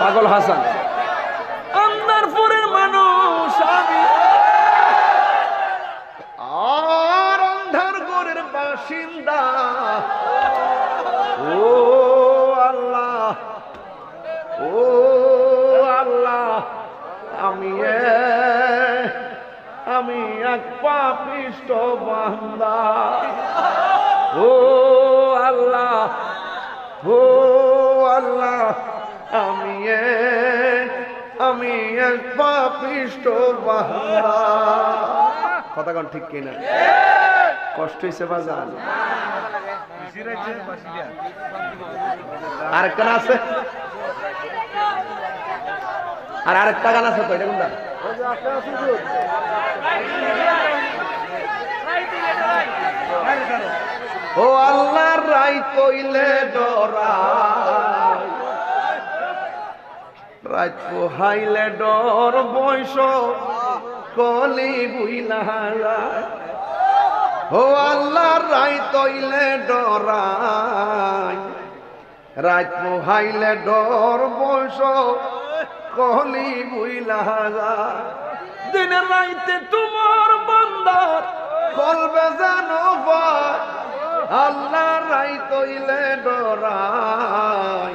পাগল হাসান। আন্দারপুরের মানুষ আমি। আর বাসিন্দা। ও আল্লাহ ও আল্লাহ আমি এ- আমি এক পাপিষ্ট বান্দা। ও আল্লাহ ও আল্লাহ আমি আমি এক পাপিষ্ট কথা ঠিক কিনা? কষ্ট হয়েছে বাজান? আরেকটা গান আছে? আর আরেকটা গান আছে তো, এটা কোনটা? ও আল্লাহর রাই কইলে ডরাই রাত পোহাইলে ডর বয়স, কলি বুইলা। ও আল্লাহর রাই তৈলে ডরাই রাত পোহাইলে ডর বয়স, কলি বুইলা। দিনের রাইতে তোমার বান্দার কলবে জানো আল্লাহ, রাই তৈলে ডরাই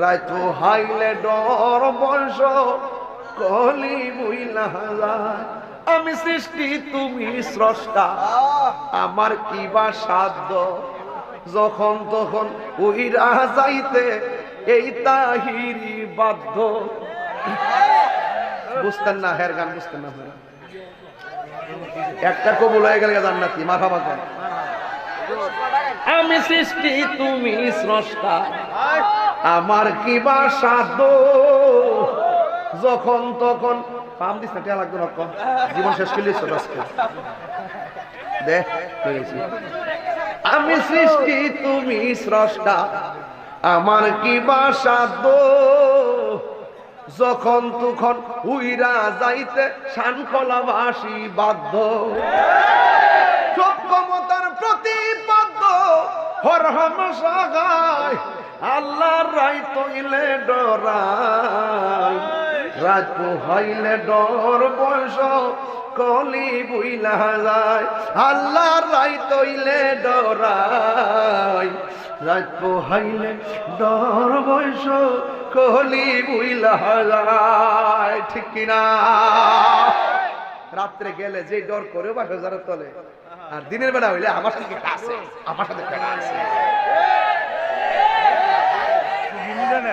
রাত হাইলে ডর বংশ, কলি বুইলা। আমি সৃষ্টি, তুমি স্রষ্টা। আমার কি বা সাধ্য? যখন তখন উইরা যাইতে, এই তাহিরি বাধ্য। বুঝতেন না, হের গান বুঝতেন না? একটা কবুল হয়ে গেলে জান্নাতি, মাথা বাঁধেন আমি সৃষ্টি, তুমি স্রষ্টা। আমার কি বা সাধ্য? যখন তখন পাম দিস না, টিয়া কম। জীবন শেষ করলিস তো আজকে। দে আমি সৃষ্টি, তুমি স্রষ্টা। আমার কি বা সাধ্য? যখন তখন উইরা যাইতে শানকলাবাসী বাধ্য। সব হর হামেশা গায় আল্লাহর রাই তৈলে ডরাই রাজ পোহাইলে ডর বয়স, কলি বুইলা যায়। আল্লাহর রাই তৈলে ডরাই রাজ পোহাইলে ডর বয়স, কলি বুইলা যায়। ঠিক কিনা? রাত্রে গেলে যে ডর করে বাসা যারা তলে আর দিনের বেলা হইলে আমার সাথে আমার সাথে